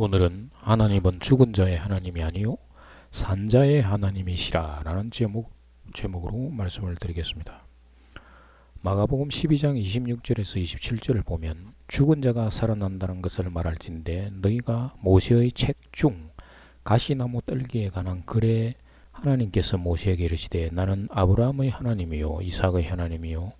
오늘은 하나님은 죽은 자의 하나님이 아니요 산자의 하나님이시라 라는 제목, 제목으로 말씀을 드리겠습니다. 마가복음 12장 26절에서 27절을 보면 죽은 자가 살아난다는 것을 말할진대 너희가 모세의 책 중 가시나무 떨기에 관한 글에 하나님께서 모세에게 이르시되 나는 아브라함의 하나님이요 이삭의 하나님이요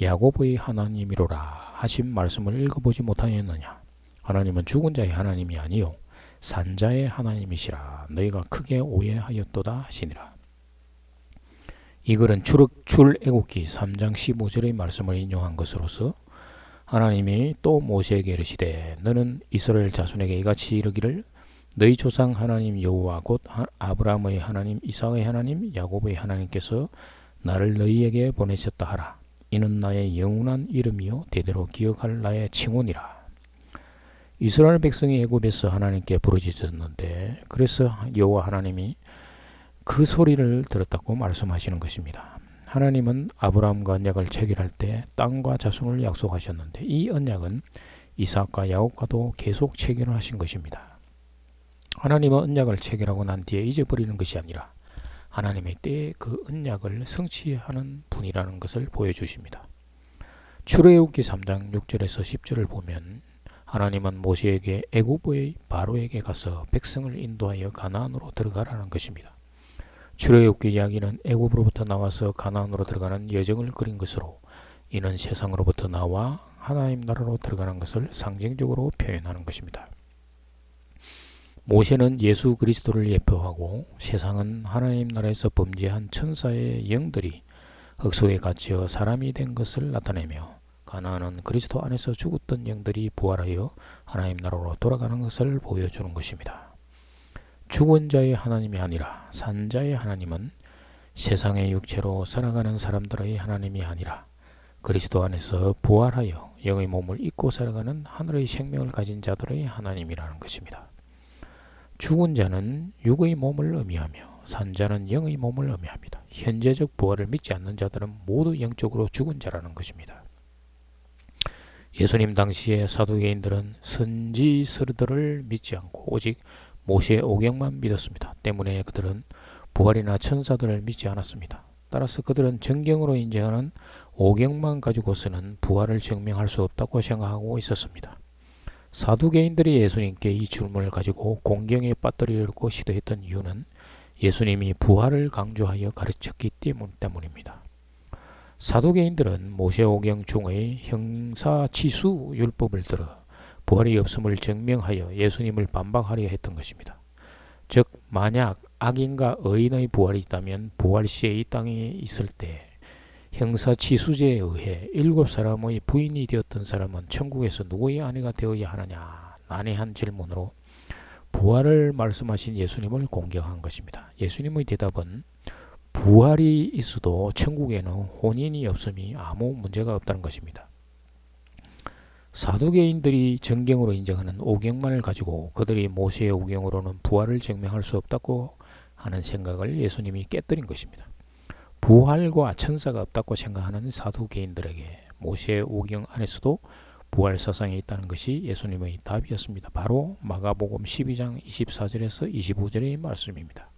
야곱의 하나님이로라 하신 말씀을 읽어보지 못하였느냐 하나님은 죽은 자의 하나님이 아니요 산자의 하나님이시라. 너희가 크게 오해하였도다 하시니라. 이 글은 출, 출애굽기 3장 15절의 말씀을 인용한 것으로서 하나님이 또 모세에게 이르시되 너는 이스라엘 자손에게 이같이 이르기를 너희 조상 하나님 여호와 곧 아브라함의 하나님 이삭의 하나님 야곱의 하나님께서 나를 너희에게 보내셨다 하라. 이는 나의 영원한 이름이요 대대로 기억할 나의 칭혼이라 이스라엘 백성이 애굽에서 하나님께 부르짖었는데 그래서 여호와 하나님이 그 소리를 들었다고 말씀하시는 것입니다. 하나님은 아브라함과 언약을 체결할 때 땅과 자손을 약속하셨는데 이 언약은 이삭과 야곱과도 계속 체결을 하신 것입니다. 하나님은 언약을 체결하고 난 뒤에 잊어버리는 것이 아니라 하나님의 때에 그 언약을 성취하는 분이라는 것을 보여주십니다. 출애굽기 3장 6절에서 10절을 보면 하나님은 모세에게 애굽의 바로에게 가서 백성을 인도하여 가나안으로 들어가라는 것입니다. 출애굽기 이야기는 애굽으로부터 나와서 가나안으로 들어가는 여정을 그린 것으로 이는 세상으로부터 나와 하나님 나라로 들어가는 것을 상징적으로 표현하는 것입니다. 모세는 예수 그리스도를 예표하고 세상은 하나님 나라에서 범죄한 천사의 영들이 흙속에 갇혀 사람이 된 것을 나타내며 가나안은 그리스도 안에서 죽었던 영들이 부활하여 하나님 나라로 돌아가는 것을 보여주는 것입니다. 죽은 자의 하나님이 아니라 산 자의 하나님은 세상의 육체로 살아가는 사람들의 하나님이 아니라 그리스도 안에서 부활하여 영의 몸을 입고 살아가는 하늘의 생명을 가진 자들의 하나님이라는 것입니다. 죽은 자는 육의 몸을 의미하며 산 자는 영의 몸을 의미합니다. 현재적 부활을 믿지 않는 자들은 모두 영적으로 죽은 자라는 것입니다. 예수님 당시에 사두개인들은 선지서들을 믿지 않고 오직 모세 오경만 믿었습니다. 때문에 그들은 부활이나 천사들을 믿지 않았습니다. 따라서 그들은 정경으로 인정하는 오경만 가지고서는 부활을 증명할 수 없다고 생각하고 있었습니다. 사두개인들이 예수님께 이 질문을 가지고 공경에 빠뜨리려고 시도했던 이유는 예수님이 부활을 강조하여 가르쳤기 때문입니다. 사두개인들은 모세오경 중의 형사치수 율법을 들어 부활이 없음을 증명하여 예수님을 반박하려 했던 것입니다. 즉 만약 악인과 의인의 부활이 있다면 부활 시에 이 땅에 있을 때 형사치수제에 의해 일곱 사람의 부인이 되었던 사람은 천국에서 누구의 아내가 되어야 하느냐 난해한 질문으로 부활을 말씀하신 예수님을 공격한 것입니다. 예수님의 대답은 부활이 있어도 천국에는 혼인이 없음이 아무 문제가 없다는 것입니다. 사두개인들이 정경으로 인정하는 오경만을 가지고 그들이 모세의 오경으로는 부활을 증명할 수 없다고 하는 생각을 예수님이 깨뜨린 것입니다. 부활과 천사가 없다고 생각하는 사두개인들에게 모세의 오경 안에서도 부활 사상이 있다는 것이 예수님의 답이었습니다. 바로 마가복음 12장 24절에서 25절의 말씀입니다.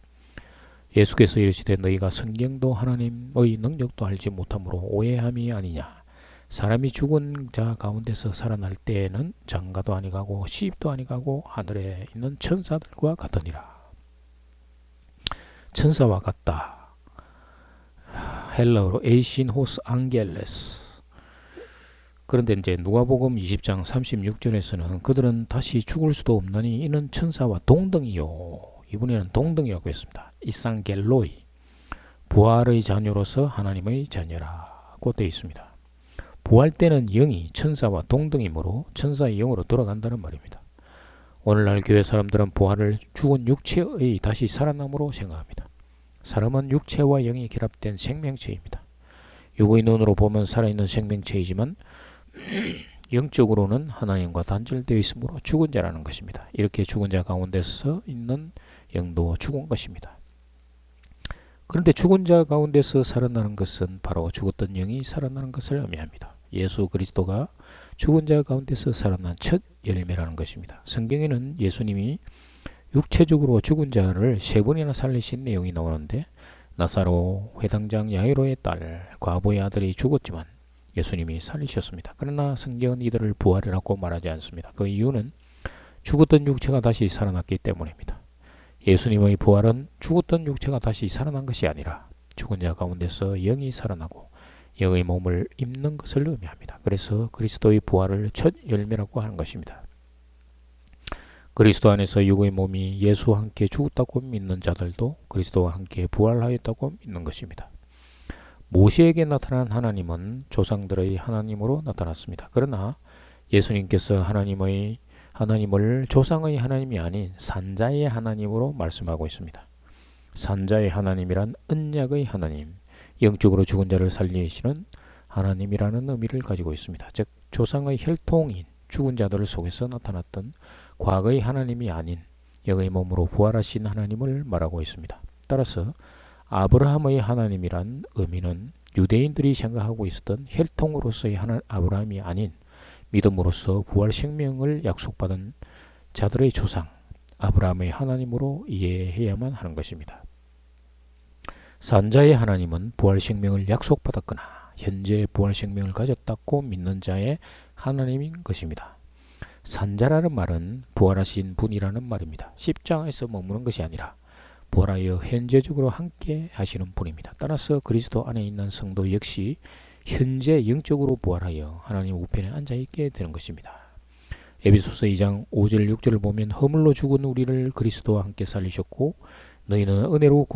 예수께서 이르시되 너희가 성경도 하나님의 능력도 알지 못함으로 오해함이 아니냐. 사람이 죽은 자 가운데서 살아날 때에는 장가도 아니가고 시입도 아니가고 하늘에 있는 천사들과 같으니라. 천사와 같다. 헬라어로 에이신 호스 앙겔레스. 그런데 이제 누가복음 20장 36절에서는 그들은 다시 죽을 수도 없나니 이는 천사와 동등이요. 이번에는 동등이라고 했습니다. 이상겔로이. 부활의 자녀로서 하나님의 자녀라고 되어 있습니다. 부활 때는 영이 천사와 동등이므로 천사의 영으로 돌아간다는 말입니다. 오늘날 교회 사람들은 부활을 죽은 육체의 다시 살아남으로 생각합니다. 사람은 육체와 영이 결합된 생명체입니다. 육의 눈으로 보면 살아있는 생명체이지만 영적으로는 하나님과 단절되어 있으므로 죽은 자라는 것입니다. 이렇게 죽은 자 가운데서 있는 영도 죽은 것입니다. 그런데 죽은 자 가운데서 살아나는 것은 바로 죽었던 영이 살아나는 것을 의미합니다. 예수 그리스도가 죽은 자 가운데서 살아난 첫 열매라는 것입니다. 성경에는 예수님이 육체적으로 죽은 자를 세 번이나 살리신 내용이 나오는데 나사로 회당장 야이로의 딸 과부의 아들이 죽었지만 예수님이 살리셨습니다. 그러나 성경은 이들을 부활이라고 말하지 않습니다. 그 이유는 죽었던 육체가 다시 살아났기 때문입니다. 예수님의 부활은 죽었던 육체가 다시 살아난 것이 아니라 죽은 자 가운데서 영이 살아나고 영의 몸을 입는 것을 의미합니다. 그래서 그리스도의 부활을 첫 열매라고 하는 것입니다. 그리스도 안에서 육의 몸이 예수와 함께 죽었다고 믿는 자들도 그리스도와 함께 부활하였다고 믿는 것입니다. 모세에게 나타난 하나님은 조상들의 하나님으로 나타났습니다. 그러나 예수님께서 하나님의 하나님을 조상의 하나님이 아닌 산자의 하나님으로 말씀하고 있습니다. 산자의 하나님이란 언약의 하나님, 영적으로 죽은 자를 살리시는 하나님이라는 의미를 가지고 있습니다. 즉 조상의 혈통인 죽은 자들 속에서 나타났던 과거의 하나님이 아닌 영의 몸으로 부활하신 하나님을 말하고 있습니다. 따라서 아브라함의 하나님이란 의미는 유대인들이 생각하고 있었던 혈통으로서의 하나, 아브라함이 아닌 믿음으로써 부활 생명을 약속받은 자들의 조상 아브라함의 하나님으로 이해해야만 하는 것입니다. 산자의 하나님은 부활 생명을 약속받았거나 현재 부활 생명을 가졌다고 믿는 자의 하나님인 것입니다. 산자라는 말은 부활하신 분이라는 말입니다. 십장에서 머무는 것이 아니라 부활하여 현재적으로 함께 하시는 분입니다. 따라서 그리스도 안에 있는 성도 역시 현재 영적으로 부활하여 하나님 우편에 앉아 있게 되는 것입니다. 에베소서 2장 5절 6절을 보면 허물로 죽은 우리를 그리스도와 함께 살리셨고 너희는 은혜로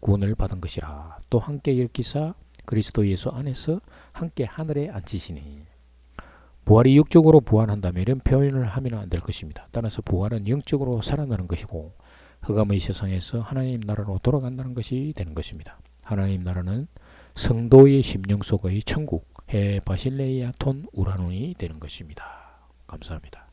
구원을 받은 것이라 또 함께 일으키사 그리스도 예수 안에서 함께 하늘에 앉히시니 부활이 육적으로 부활한다면 이런 표현을 하면 안 될 것입니다. 따라서 부활은 영적으로 살아나는 것이고 흑암의 세상에서 하나님 나라로 돌아간다는 것이 되는 것입니다. 하나님 나라는 성도의 심령 속의 천국 해 바실레이아 톤 우라논이 되는 것입니다. 감사합니다.